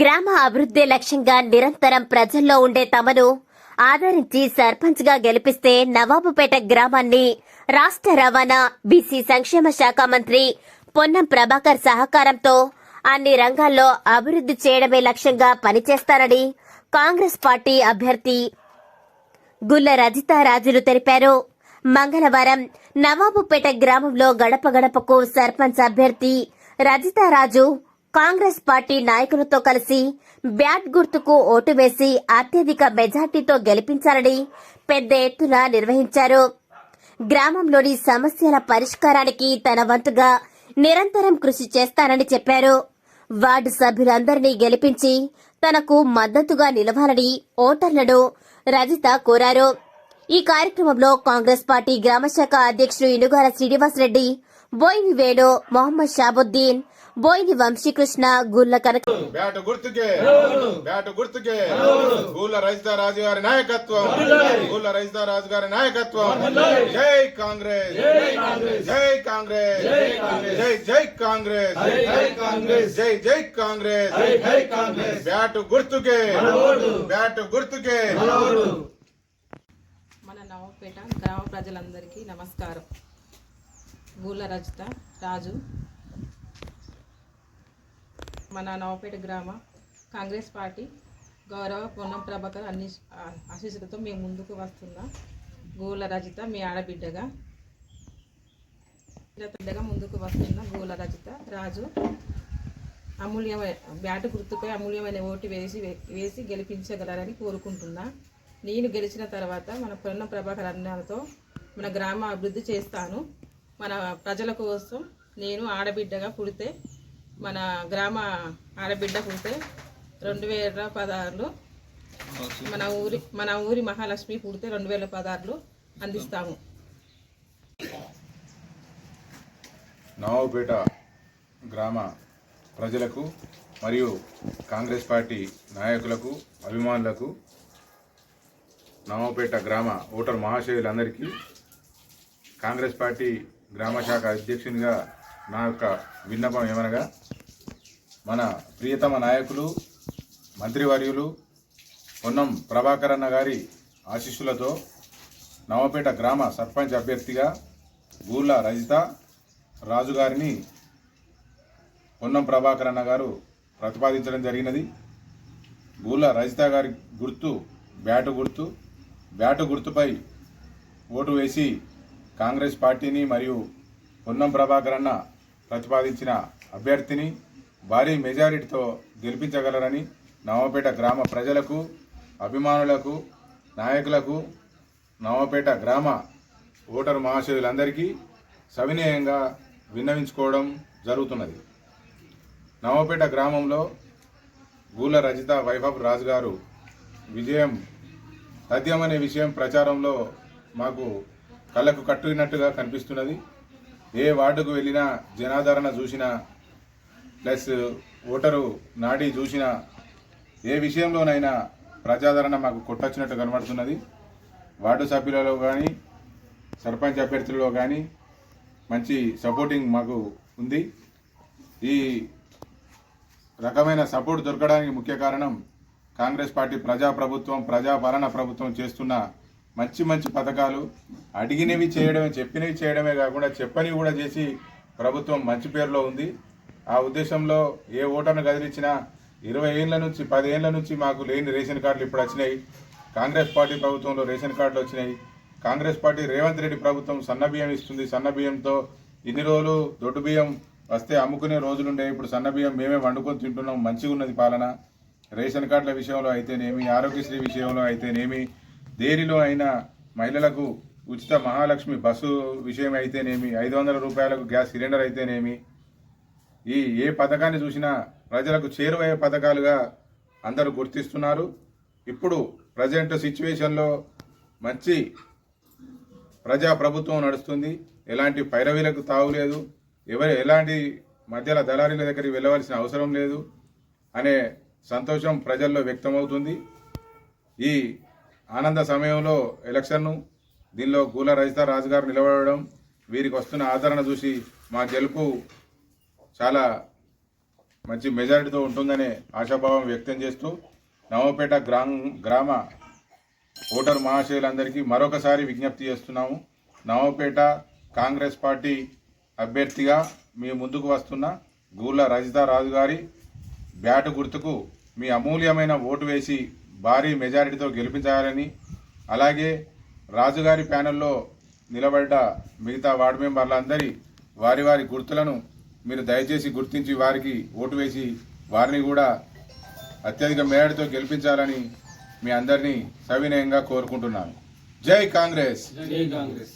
గ్రామ అభివృద్ధి లక్ష్యంగా నిరంతరం ప్రజల్లో ఉండే తమను ఆదరించి సర్పంచ్గా గెలిపిస్తే నవాబుపేట గ్రామాన్ని రాష్ట్ర రవాణా బీసీ సంక్షేమ శాఖ మంత్రి పొన్నం ప్రభాకర్ సహకారంతో అన్ని రంగాల్లో అభివృద్ధి చేయడమే లక్ష్యంగా పనిచేస్తారని కాంగ్రెస్ పార్టీ అభ్యర్థి గుల్ల రజితారాజులు తెలిపారు. మంగళవారం నవాబుపేట గ్రామంలో గడప గడపకు సర్పంచ్ అభ్యర్థి రజితారాజు కాంగ్రెస్ పార్టీ నాయకులతో కలిసి బ్యాట్ గుర్తుకు ఓటు వేసి అత్యధిక మెజార్టీతో గెలిపించాలని పెద్ద ఎత్తున నిర్వహించారు. గ్రామంలోని సమస్యల పరిష్కారానికి తన వంతుగా నిరంతరం కృషి చేస్తానని చెప్పారు. వార్డు సభ్యులందరినీ గెలిపించి తనకు మద్దతుగా నిలవాలని ఓటర్లను రజిత కోరారు. ఈ కార్యక్రమంలో కాంగ్రెస్ పార్టీ గ్రామశాఖ అధ్యక్షుడు ఇనుగాల శ్రీనివాసరెడ్డి బోయిని వేణు మొహమ్మద్ షాబుద్దీన్ బోయిని వంశీకృష్ణ గుల్ల కనక బ్యాట్ గుర్తుకే. బ్యాట్ గుర్తుకే. గూళ్ళ రజితా రాజు గారి నాయకత్వం. గూళ్ళ రజితా రాజు గారి నాయకత్వం. జై కాంగ్రెస్. జై కాంగ్రెస్. జై జై కాంగ్రెస్. జై జై కాంగ్రెస్. బ్యాట్ గుర్తుకే. బ్యాట్ గుర్తుకే. మన నవపేట గ్రామ ప్రజలందరికీ నమస్కారం. గూళ్ళ రజిత రాజు మన నవపేట గ్రామ కాంగ్రెస్ పార్టీ గౌరవ పొన్నం ప్రభాకర్ అన్ని ఆశీస్సులతో మేము ముందుకు వస్తున్నా. గోల రజిత మీ ఆడబిడ్డగా. బిడ్డగా ముందుకు వస్తున్న గోల రజిత రాజు అమూల్యమైన బ్యాటు గుర్తుపై అమూల్యమైన ఓటు వేసి వేసి గెలిపించగలరని కోరుకుంటున్నా. నేను గెలిచిన తర్వాత మన పొన్నం ప్రభాకర్ అన్నతో మన గ్రామ అభివృద్ధి చేస్తాను. మన ప్రజల కోసం నేను ఆడబిడ్డగా పుడితే మన గ్రామ ఆడబిడ్డ పుడితే రెండు వేల పదహారులు మన ఊరి మన ఊరి మహాలక్ష్మి పుడితే రెండు వేల పదహారులు అందిస్తాము. నవాబుపేట గ్రామ ప్రజలకు మరియు కాంగ్రెస్ పార్టీ నాయకులకు అభిమానులకు నవాబుపేట గ్రామ ఓటర్ మహాశయులందరికీ కాంగ్రెస్ పార్టీ గ్రామ శాఖ అధ్యక్షునిగా నా యొక్క విన్నపం ఏమనగా మన ప్రియతమ నాయకులు మంత్రివర్యులు పొన్నం ప్రభాకరన్న గారి ఆశీస్సులతో నవపేట గ్రామ సర్పంచ్ అభ్యర్థిగా గూళ్ళ రజిత రాజు గారిని పొన్నం ప్రభాకరన్న గారు ప్రతిపాదించడం జరిగినది. గూళ్ళ రజిత గారి గుర్తు బ్యాటు గుర్తు బ్యాటు గుర్తుపై ఓటు వేసి కాంగ్రెస్ పార్టీని మరియు పొన్నం ప్రభాకరన్న ప్రతిపాదించిన అభ్యర్థిని భారీ మెజారిటీతో గెలిపించగలరని నవపేట గ్రామ ప్రజలకు అభిమానులకు నాయకులకు నవపేట గ్రామ ఓటరు మహాశయులందరికీ సవినయంగా విన్నవించుకోవడం జరుగుతున్నది. నవపేట గ్రామంలో గూల రజిత వైభవ్ రాజు గారు విజయం తథ్యమనే విషయం ప్రచారంలో మాకు కళ్ళకు కట్టినట్టుగా కనిపిస్తున్నది. ఏ వార్డుకు వెళ్ళినా జనాదరణ చూసినా ప్లస్ ఓటరు నాడి చూసిన ఏ విషయంలోనైనా ప్రజాదరణ మాకు కొట్టొచ్చినట్టు కనబడుతున్నది. వార్డు సభ్యులలో కానీ సర్పంచ్ అభ్యర్థులలో కానీ మంచి సపోర్టింగ్ మాకు ఉంది. ఈ రకమైన సపోర్ట్ దొరకడానికి ముఖ్య కారణం కాంగ్రెస్ పార్టీ ప్రజా ప్రభుత్వం ప్రజాపాలన ప్రభుత్వం చేస్తున్న మంచి మంచి పథకాలు. అడిగినవి చేయడమే చెప్పినవి చేయడమే కాకుండా చెప్పని కూడా చేసి ప్రభుత్వం మంచి పేరులో ఉంది. ఆ ఉద్దేశంలో ఏ ఓటర్ను కదిలించినా ఇరవై ఏళ్ళ నుంచి పదేళ్ళ నుంచి మాకు లేని రేషన్ కార్డులు ఇప్పుడు వచ్చినాయి. కాంగ్రెస్ పార్టీ ప్రభుత్వంలో రేషన్ కార్డులు వచ్చినాయి. కాంగ్రెస్ పార్టీ రేవంత్ రెడ్డి ప్రభుత్వం సన్న బియ్యం ఇస్తుంది. సన్న బియ్యంతో ఇన్ని రోజులు దొడ్డు బియ్యం వస్తే అమ్ముకునే రోజులుండే. ఇప్పుడు సన్న బియ్యం మేమే వండుకొని తింటున్నాం. మంచిగా ఉన్నది పాలన. రేషన్ కార్డుల విషయంలో అయితేనేమి ఆరోగ్యశ్రీ విషయంలో అయితేనేమి దేనిలో అయినా మహిళలకు ఉచిత మహాలక్ష్మి బస్సు విషయం అయితేనేమి ఐదు వందల రూపాయలకు గ్యాస్ సిలిండర్ అయితేనేమి ఈ ఏ పథకాన్ని చూసినా ప్రజలకు చేరువయ్యే పథకాలుగా అందరూ గుర్తిస్తున్నారు. ఇప్పుడు ప్రజెంట్ సిచ్యువేషన్లో మంచి ప్రజా ప్రభుత్వం నడుస్తుంది. ఎలాంటి పైరవీలకు తావులేదు ఎవరు ఎలాంటి మధ్యలో దళారీల దగ్గరికి వెళ్ళవలసిన అవసరం లేదు అనే సంతోషం ప్రజల్లో వ్యక్తమవుతుంది. ఈ ఆనంద సమయంలో ఎలక్షన్ను దీనిలో గూల రజిత రాజు గారు నిలబడడం వీరికి వస్తున్న ఆదరణ చూసి మా గెలుపు చాలా మంచి మెజారిటీతో ఉంటుందనే ఆశాభావం వ్యక్తం చేస్తూ నవపేట గ్రామ గ్రామ ఓటర్ మహాశయులందరికీ మరొకసారి విజ్ఞప్తి చేస్తున్నాము. నవపేట కాంగ్రెస్ పార్టీ అభ్యర్థిగా మీ ముందుకు వస్తున్న గూళ్ళ రజితా రాజు గారి బ్యాటు గుర్తుకు మీ అమూల్యమైన ఓటు వేసి భారీ మెజారిటీతో గెలిపించాలని అలాగే రాజుగారి ప్యానెల్లో నిలబడ్డ మిగతా వార్డు మెంబర్లందరి వారి వారి గుర్తులను మీరు దయచేసి గుర్తించి వారికి ఓటు వేసి వారిని కూడా అత్యధిక మేడతో గెలిపించాలని మీ అందరినీ సవినయంగా కోరుకుంటున్నాను. జై కాంగ్రెస్. జై కాంగ్రెస్.